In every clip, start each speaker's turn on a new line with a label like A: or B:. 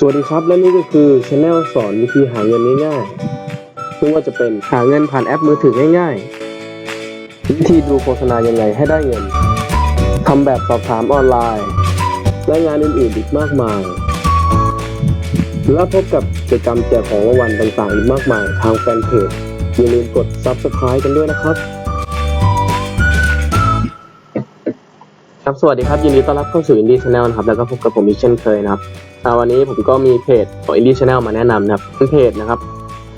A: สวัสดีครับ และนี่ก็คือช anel สอนวิธีหาเงินง่ายๆไม่ว่าจะเป็นหาเงินผ่านแอปมือถือง่ายๆ วิธีดูโฆษณายังไงให้ได้เงินทำแบบสอบถามออนไลน์ และงานอื่นๆอีกมากมาย และพบกับกิจกรรมแจกของรางวัลต่างๆอีกมากมายทางแฟนเพจอย่าลืมกด subscribe กันด้วยนะครับ ครับสวัสดีครับยินดีต้อนรับเข้าสู่อินดี้ชาแนลนะครับแล้วก็พบกับผมอีกเช่นเคยนะครับวันนี้ผมก็มีเพจของอินดี้ชาแนลมาแนะนำนะครับเป็นเพจนะครับ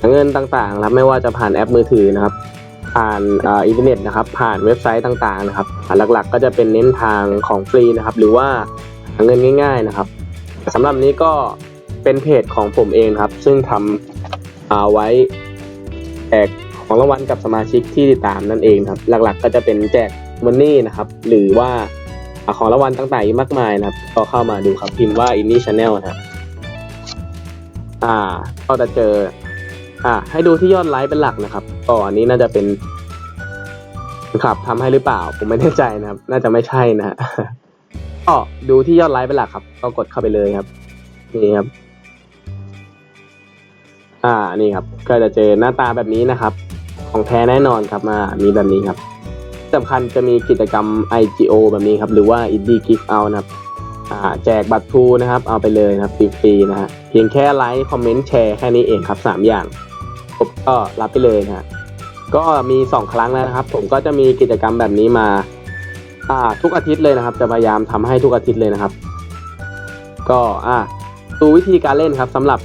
A: หาเงินต่างๆนะครับไม่ว่าจะผ่านแอปมือถือนะครับ ผ่านอ,อินเทอร์เน็ตนะครับ ผ่านเว็บไซต์ต่างๆนะครับหลักๆ ก็จะเป็นเน้นทางของฟรีนะครับ หรือว่าหาเงินง่าย ๆนะครับสำหรับนี้ก็เป็นเพจของผมเองครับ ซึ่งทำอ่าไว้แจกของรางวัลกับสมาชิกที่ติดตามนั่นเองครับ หลักๆ ก็จะเป็นแจกมันนี่นะครับ หรือว่า ของรางวัลต่างๆอีกมากมายนะครับ ก็เข้ามาดูครับพิมพ์ว่า Indie Channel นะครับอ่า ก็จะเจอ อ่า ให้ดูที่ยอดไลค์เป็นหลักนะครับก็อันนี้น่าจะเป็นครับทำให้หรือเปล่า ผมไม่แน่ใจนะครับ น่าจะไม่ใช่นะฮะก็ดูที่ยอดไลค์เป็นหลักครับ ก็กดเข้าไปเลยครับ นี่ครับ อ่านี่ครับ ก็จะเจอหน้าตาแบบนี้นะครับ ของแท้แน่นอนครับมามีแบบนี้ครับ สำคัญจะมีกิจกรรม IGO แบบนี้ครับ หรือว่า Indie Gift Out นะครับแจกบัตรทูนะครับ เอาไปเลยนะครับฟรีๆนะฮะเพียงแค่ไลค์คอมเมนต์แชร์แค่นี้เองครับ 3 อย่างครบก็รับไปเลยนะฮะก็มี 2 ครั้งแล้วนะครับ ผมก็จะมีกิจกรรมแบบนี้มาทุกอาทิตย์เลยนะครับ จะพยายามทำให้ทุกอาทิตย์เลยนะครับ ก็อ่าดูวิธีการเล่นครับสำหรับ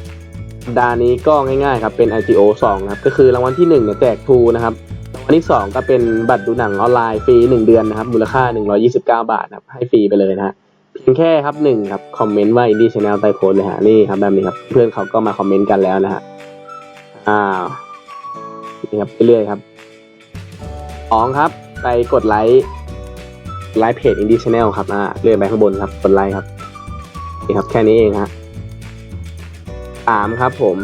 A: ดานี้ก็ง่ายๆครับเป็น IGO 2 ครับ ก็คือรางวัลที่1เนี่ยแจกทูนะครับ อันที่สองก็เป็นบัตรดูหนังออนไลน์ฟรีหนึ่งเดือนนะครับ มูลค่า129บาทนะครับให้ฟรีไปเลยนะฮะเพียงแค่ครับหนึ่งครับคอมเมนต์ว่า Indie Channel ใต้โพสเลยฮะนี่ครับแบบนี้ครับเพื่อนเขาก็มาคอมเมนต์กันแล้วนะฮะอ่านี่ครับไปเรื่อยครับสองครับไปกดไลค์ไลค์เพจ Indie Channel ครับอ่าเลื่อนไปข้างบนครับกดไลค์ครับนี่ครับแค่นี้เองฮะสามครับผม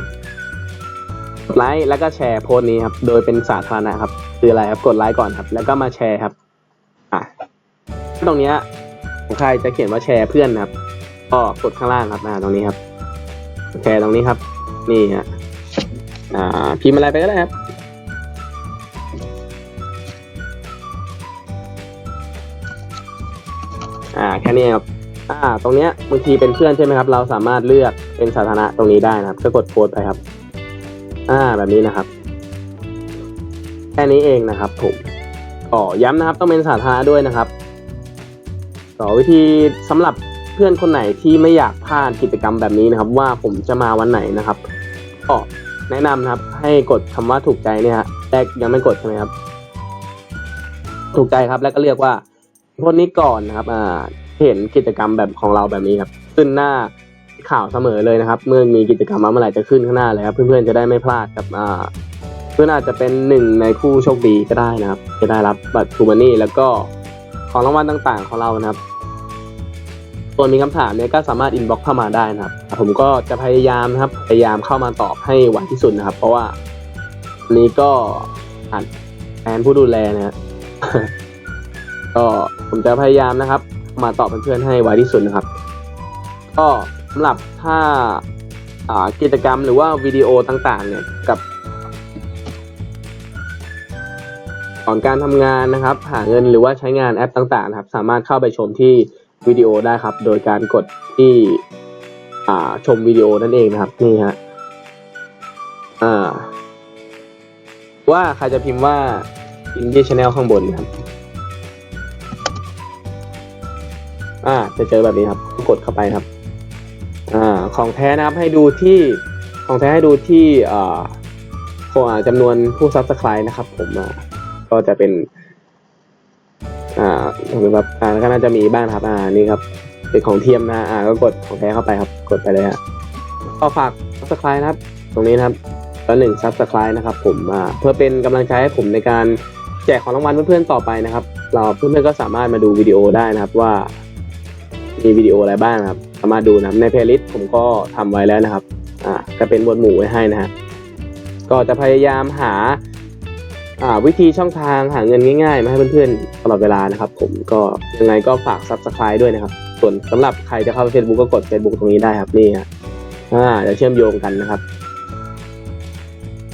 A: กดไลค์แล้วก็แชร์โพสต์นี้ครับ โดยเป็นสาธารณะครับ คืออะไรครับกดไลค์ก่อนครับ แล้วก็มาแชร์ครับอะตรงเนี้ยของใครจะเขียนว่าแชร์เพื่อนนะครับก็กดข้างล่างครับอ่าตรงนี้ครับ แชร์ตรงนี้ครับ นี่ฮะอ่าพิมพ์อะไรไปก็ได้ครับอ่าแค่นี้ครับอ่า ตรงเนี้ยบางทีเป็นเพื่อนใช่ไหมครับ เราสามารถเลือกเป็นสาธารณะตรงนี้ได้นะครับ ก็กดโพสไปครับ อ่าแบบนี้นะครับ ค่นี้เองนะครับผมก็ย้ำนะครับต้องเป็นสาธารณะด้วยนะครับต่อวิธีสำหรับเพื่อนคนไหนที่ไม่อยากพลาดกิจกรรมแบบนี้นะครับ ว่าผมจะมาวันไหนนะครับก็แนะนำนะครับให้กดคำว่าถูกใจเนี่ยฮะแรกยังไม่กดใช่ไหมครับ ถูกใจครับแล้วก็เรียกว่าคนนี้ก่อนนะครับอ่าเห็นกิจกรรมแบบของเราแบบนี้ครับขึ้นหน้าข่าวเสมอเลยนะครับ เมื่อมีกิจกรรมมาเมื่อไหร่จะขึ้นข้างหน้าเลยครับเพื่อนๆจะได้ไม่พลาดกับอ่า พื่อนอาจจะเป็นหนึ่งในผู้โชคดีก็ได้นะครับ จะได้รับบัตรทูมานี่แล้วก็ของรางวัลต่างๆ ของเรานะครับ ส่วนมีคำถามเนี่ยก็สามารถอินบ็อกเข้ามาได้นะครับ ผมก็จะพยายามนะครับ พยายามเข้ามาตอบให้ไวที่สุดนะครับ เพราะว่านี้ก็อ่านแทนผู้ดูแลนะก็ผมจะพยายามนะครับ มาตอบเพื่อนๆให้ไวที่สุดนะครับ ก็สำหรับถ้ากิจกรรมหรือว่าวิดีโอต่างๆเนี่ยกับ อนการทำงานนะครับ หาเงินหรือว่าใช้งานแอปต่างๆนะครับ สามารถเข้าไปชมที่วิดีโอได้ครับ โดยการกดที่ชมวิดีโอนั่นเองนะครับนี่ฮะว่าใครจะพิมพ์ว่า Indie Channel ข้างบนนะครับอ่าจะเจอแบบนี้ครับ กดเข้าไปครับอ่าของแท้นะครับให้ดูที่ของแท้ให้ดูที่อ่าจำนวนผู้ซับสไครต์นะครับผมอ่า ก็จะเป็น อ่าผมแบบอ่าก็น่าจะมีบ้างนครับ อ่านี่ครับ เป็นของเทียมนะ อ่า ก็กดของแท้เข้าไปครับ กดไปเลยฮะก็ฝากซับสไครต์นะครับ ตรงนี้นะครับแล้วหนึ่งซับสไครต์นะครับ ผมอ่าเพื่อเป็นกำลังใจให้ผมในการแจกของรางวัลเพื่อนๆต่อไปนะครับ เราเพื่อนๆก็สามารถมาดูวิดีโอได้นะครับว่า มีวิดีโออะไรบ้างครับ สามารถดูนะครับในเพลย์ลิสต์ผมก็ทำไว้แล้วนะครับ อ่าก็เป็นหมวดหมู่ไว้ให้นะฮะก็จะพยายามหา อ่าวิธีช่องทางหาเงินง่ายๆ มาให้เพื่อนๆตลอดเวลานะครับ ผมก็ยังไงก็ฝาก subscribe ด้วยนะครับ ส่วนสำหรับใครจะเข้าไป Facebook ก็กด Facebook ตรงนี้ได้ครับนี่ฮะอ่าจะเชื่อมโยงกันนะครับ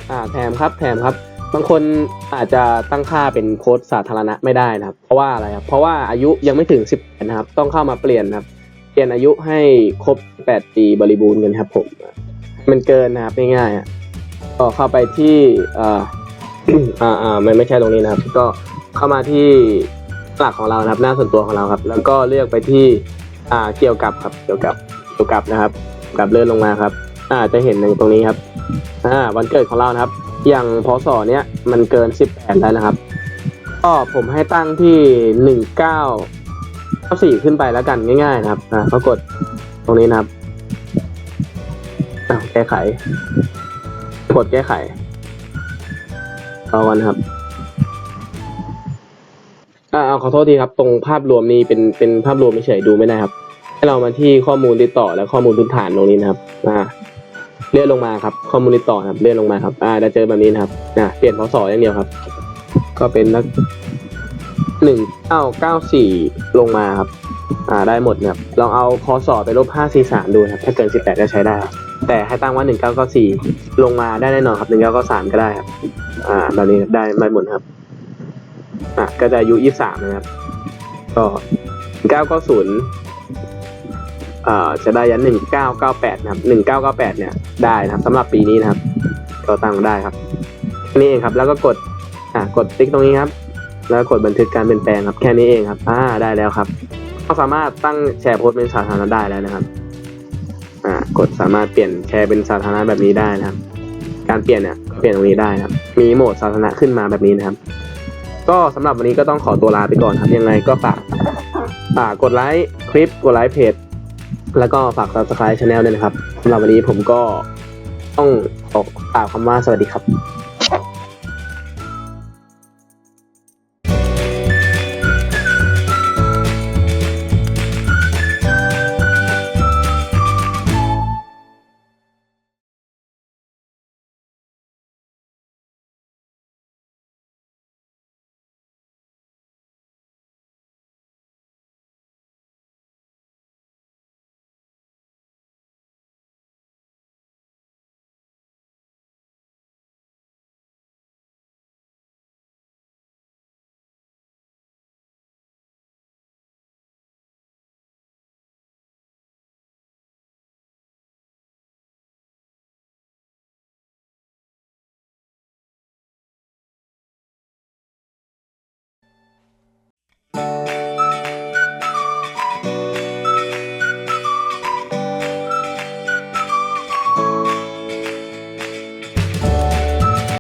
A: อ่าแถมครับแถมครับบางคนอาจจะตั้งค่าเป็นโค้ดสาธารณะไม่ได้นะครับ เพราะว่าอะไรครับเพราะว่าอายุยังไม่ถึงสิบนะครับ ต้องเข้ามาเปลี่ยนนะครับ เปลี่ยนอายุให้ครบแปดปีบริบูรณ์กันครับผมมันเกินนะครับง่ายๆอะก็เข้าไปที่อ่า อ่าอ่ามันไม่ใช่ตรงนี้นะครับ ก็เข้ามาที่หลักของเรานะครับ หน้าส่วนตัวของเราครับ แล้วก็เลือกไปที่อ่าเกี่ยวกับครับเกี่ยวกับเกี่ยวกับนะครับกับเลื่อนลงมาครับ อ่าจะเห็นในตรงนี้ครับอ่าวันเกิดของเรานะครับ อย่างพศเนี้ยมันเกินสิบแปดแล้วนะครับก็ผมให้ตั้งที่หนึ่งเก้าเก้าสี่ขึ้นไปแล้วกันง่ายๆนะครับอ่าก็กดตรงนี้นะครับอ่าแก้ไข กดแก้ไข รอกันครับอ่าเอาขอโทษทีครับ ตรงภาพรวมนี้เป็นเป็นภาพรวมเฉยดูไม่ได้ครับ ให้เรามาที่ข้อมูลติดต่อและข้อมูลพื้นฐานตรงนี้นะครับ อ่าเลื่อนลงมาครับ ข้อมูลติดต่อครับ เลื่อนลงมาครับ อ่าจะเจอแบบนี้นะครับอ่าเปลี่ยนพศอย่างเดียวครับ ก็เป็นนักหนึ่งเก้าเก้าสี่ลงมาครับ อ่าได้หมดนะครับ ลองเอาพศไปลบห้าสี่สามดูครับ ถ้าเกินสิบแปดก็ใช้ได้ครับ แต่ให้ตั้งว่าหนึ่งเก้าเก้าสี่ลงมาได้แน่นอนครับหนึ่งเก้าก็สามก็ได้ครับ อ่าแบบนี้ได้ไม่หมดครับ อะก็จะอายุยี่สามนะครับ ก็เก้าเก้าศูนย์อ่าจะได้ยันหนึ่งเก้าเก้าแปดนะครับหนึ่งเก้าเก้าแปดเนี่ยได้นะครับสำหรับปีนี้นะครับ ก็ตั้งได้ครับนี้เองครับ แล้วก็กด อ่ากดติ๊กตรงนี้ครับ แล้วกดบันทึกการเปลี่ยนแปลงครับ แค่นี้เองครับ อ่า ได้แล้วครับ ก็สามารถตั้งแชร์โพสต์เป็นสาธารณะได้แล้วนะครับ กดสามารถเปลี่ยนแชร์เป็นสาธารณะแบบนี้ได้นะครับ การเปลี่ยนเนี่ยก็เปลี่ยนตรงนี้ได้นะครับ มีโหมดสาธารณะขึ้นมาแบบนี้นะครับ ก็สำหรับวันนี้ก็ต้องขอตัวลาไปก่อนครับ ยังไงก็ฝากฝากกดไลค์คลิปกดไลค์เพจแล้วก็ฝาก subscribe channel ด้วยนะครับสำหรับวันนี้ผมก็ต้องขอกล่าวคำว่าสวัสดีครับ